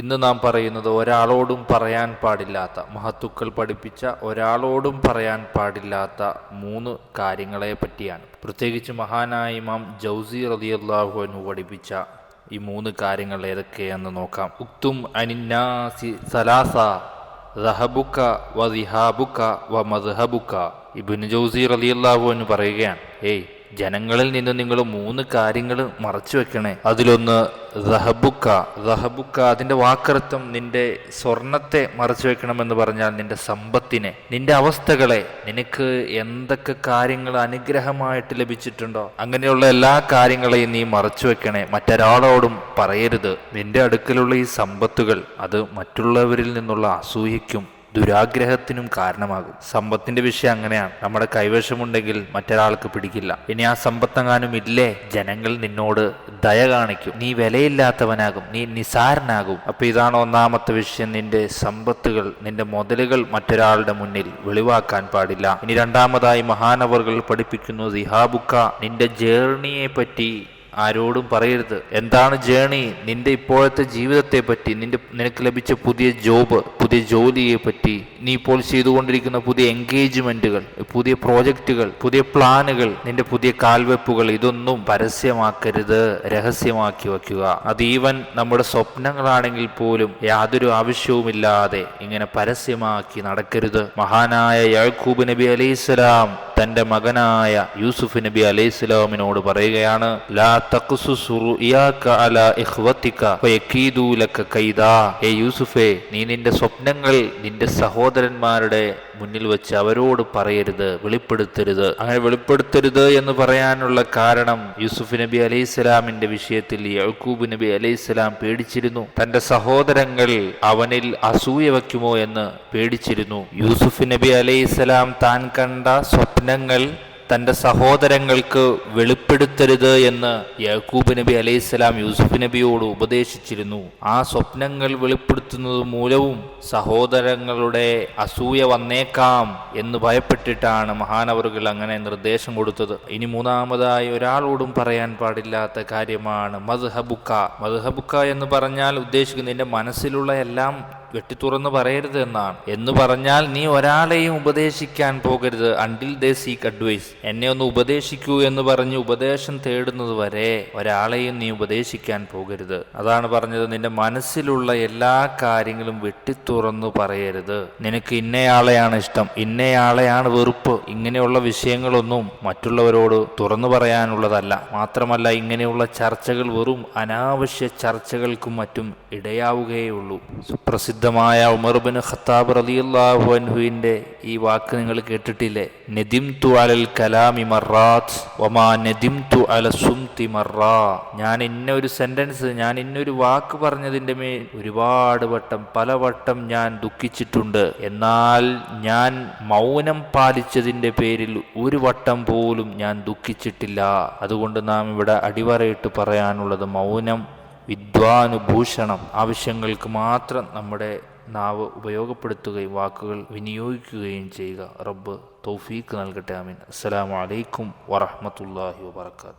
ഇന്ന് നാം പറയുന്നത് ഒരാളോടും പറയാൻ പാടില്ലാത്ത മഹത്തുക്കൾ പഠിപ്പിച്ച ഒരാളോടും പറയാൻ പാടില്ലാത്ത മൂന്ന് കാര്യങ്ങളെ പറ്റിയാണ്. പ്രത്യേകിച്ച് മഹാനായ ഇമാം ജൗസി റളിയല്ലാഹു അൻഹു പഠിപ്പിച്ച ഈ മൂന്ന് കാര്യങ്ങൾ ഏതൊക്കെയാണെന്ന് നോക്കാം. ഉക്തും അനിന്നാസി സലാസ റഹബുക്ക വ റിഹാബുക്ക വ മദ്ഹബുക്ക. ഇബിൻ ജൗസി റളിയല്ലാഹു അൻഹു പറയുകയാണ് ഏയ് ജനങ്ങളിൽ നിന്ന് നിങ്ങൾ മൂന്ന് കാര്യങ്ങൾ മറച്ചു വെക്കണേ. അതിലൊന്ന് റഹബുക്ക റഹബുക്ക അതിന്റെ വാക്കർത്ഥം നിന്റെ സ്വർണത്തെ മറച്ചു വെക്കണമെന്ന് പറഞ്ഞാൽ നിന്റെ സമ്പത്തിനെ നിന്റെ അവസ്ഥകളെ നിനക്ക് എന്തൊക്കെ കാര്യങ്ങൾ അനുഗ്രഹമായിട്ട് ലഭിച്ചിട്ടുണ്ടോ? അങ്ങനെയുള്ള എല്ലാ കാര്യങ്ങളെയും നീ മറച്ചു വെക്കണേ. മറ്റൊരാളോടും പറയരുത്. നിന്റെ അടുക്കലുള്ള ഈ സമ്പത്തുകൾ അത് മറ്റുള്ളവരിൽ നിന്നുള്ള അസൂയയ്ക്കും ദുരാഗ്രഹത്തിനും കാരണമാകും. സമ്പത്തിന്റെ വിഷയം അങ്ങനെയാണ്. നമ്മുടെ കൈവശമുണ്ടെങ്കിൽ മറ്റൊരാൾക്ക് പിടിക്കില്ല. ഇനി ആ സമ്പത്തെങ്ങാനും ഇല്ലേ? ജനങ്ങൾ നിന്നോട് ദയ കാണിക്കും. നീ വിലയില്ലാത്തവനാകും. നീ നിസാരനാകും. അപ്പൊ ഇതാണ് ഒന്നാമത്തെ വിഷയം. നിന്റെ സമ്പത്തുകൾ നിന്റെ മുതലുകൾ മറ്റൊരാളുടെ മുന്നിൽ വെളിവാക്കാൻ പാടില്ല. ഇനി രണ്ടാമതായി മഹാനവറുകൾ പഠിപ്പിക്കുന്നു സിഹാബുക്ക നിന്റെ ജേർണിയെ പറ്റി ആരോടും പറയരുത്. എന്താണ് ജേണി? നിന്റെ ഇപ്പോഴത്തെ ജീവിതത്തെ പറ്റി നിന്റെ നിനക്ക് ലഭിച്ച പുതിയ ജോബ്. പുതിയ ജോലിയെ പറ്റി നീ ഇപ്പോൾ ചെയ്തുകൊണ്ടിരിക്കുന്ന പുതിയ എൻഗേജ്മെന്റുകൾ പുതിയ പ്രോജക്റ്റുകൾ പുതിയ പ്ലാനുകൾ നിന്റെ പുതിയ കാൽവെപ്പുകൾ ഇതൊന്നും പരസ്യമാക്കരുത്. രഹസ്യമാക്കി വയ്ക്കുക. അത് ഈവൻ നമ്മുടെ സ്വപ്നങ്ങളാണെങ്കിൽ പോലും യാതൊരു ആവശ്യവുമില്ലാതെ ഇങ്ങനെ പരസ്യമാക്കി നടക്കരുത്. മഹാനായ യാക്കൂബ് നബി അലൈഹിസ്സലാം തന്റെ മകനായ യൂസുഫ് നബി അലൈഹി സ്വലാമിനോട് പറയുകയാണ് ലാ അലാ നീ നിന്റെ സ്വപ്നങ്ങൾ നിന്റെ സഹോദരന്മാരുടെ മുന്നിൽ വെച്ച് അവരോട് പറയരുത് വെളിപ്പെടുത്തരുത്. അങ്ങനെ വെളിപ്പെടുത്തരുത് എന്ന് പറയാനുള്ള കാരണം യൂസുഫ് നബി അലൈഹി സ്വലാമിന്റെ വിഷയത്തിൽ യഹൂബ് നബി അലൈഹി സ്വലാം പേടിച്ചിരുന്നു. തന്റെ സഹോദരങ്ങൾ അവനിൽ അസൂയ വയ്ക്കുമോ എന്ന് പേടിച്ചിരുന്നു. യൂസുഫ് നബി അലൈഹി സ്വലാം താൻ കണ്ട സ്വപ്നങ്ങൾ തന്റെ സഹോദരങ്ങൾക്ക് വെളിപ്പെടുത്തരുത് എന്ന് യാക്കൂബ് നബി അലൈഹിസ്സലാം യൂസുഫ് നബിയോട് ഉപദേശിച്ചിരുന്നു. ആ സ്വപ്നങ്ങൾ വെളിപ്പെടുത്തുന്നത് മൂലവും സഹോദരങ്ങളുടെ അസൂയ വന്നേക്കാം എന്ന് ഭയപ്പെട്ടിട്ടാണ് മഹാനവറുകൾ അങ്ങനെ നിർദ്ദേശം കൊടുത്തത്. ഇനി മൂന്നാമതായി ഒരാളോടും പറയാൻ പാടില്ലാത്ത കാര്യമാണ് മദ്ഹബുക്ക. മദ്ഹബുക്ക എന്ന് പറഞ്ഞാൽ ഉദ്ദേശിക്കുന്നത് എന്റെ മനസ്സിലുള്ള എല്ലാം വെട്ടിത്തുറന്ന് പറയരുത് എന്നാണ്. എന്ന് പറഞ്ഞാൽ നീ ഒരാളെയും ഉപദേശിക്കാൻ പോകരുത്. അണ്ടിൽ ദേ സീക്ക് അഡ്വൈസ് എന്നെ ഒന്ന് ഉപദേശിക്കൂ എന്ന് പറഞ്ഞ് ഉപദേശം തേടുന്നത് വരെ ഒരാളെയും നീ ഉപദേശിക്കാൻ പോകരുത്. അതാണ് പറഞ്ഞത്. നിന്റെ മനസ്സിലുള്ള എല്ലാ കാര്യങ്ങളും വെട്ടിത്തുറന്ന് പറയരുത്. നിനക്ക് ഇന്നയാളെയാണ് ഇഷ്ടം. ഇന്നയാളെയാണ് വെറുപ്പ്. ഇങ്ങനെയുള്ള വിഷയങ്ങളൊന്നും മറ്റുള്ളവരോട് തുറന്നു പറയാനുള്ളതല്ല. മാത്രമല്ല ഇങ്ങനെയുള്ള ചർച്ചകൾ വെറും അനാവശ്യ ചർച്ചകൾക്കും മറ്റും ഇടയാവുകയുള്ളൂ സുപ്രസിദ്ധമായ ഉമർബിൻ ഖത്താബ് റളിയല്ലാഹു അൻഹുവിന്റെ ഈ വാക്ക് നിങ്ങൾ കേട്ടിട്ടില്ലേ? നെദിം തു അലൽ കലാമി മറാത്ത് ഒമാ നെദിം തു അല സുംതി മറാ. ഞാൻ ഇന്ന ഒരു സെന്റൻസ് ഞാൻ ഇന്നൊരു വാക്ക് പറഞ്ഞതിന്റെ മേൽ ഒരുപാട് വട്ടം പല വട്ടം ഞാൻ ദുഃഖിച്ചിട്ടുണ്ട്. എന്നാൽ ഞാൻ മൗനം പാലിച്ചതിന്റെ പേരിൽ ഒരു വട്ടം പോലും ഞാൻ ദുഃഖിച്ചിട്ടില്ല. അതുകൊണ്ട് നാം ഇവിടെ അടിവരയിട്ട് പറയാനുള്ളത് മൗനം വിദ്വാനുഭൂഷണം ആവശ്യങ്ങൾക്ക് മാത്രം നമ്മുടെ നാവ് ഉപയോഗപ്പെടുത്തുകയും വാക്കുകൾ വിനിയോഗിക്കുകയും ചെയ്യുക. റബ്ബ് തൗഫീക്ക് നൽകട്ടെ ആമീൻ. അസ്സലാമു അലൈക്കും വറഹ്മത്തുള്ളാഹി വബർക്കാത്തു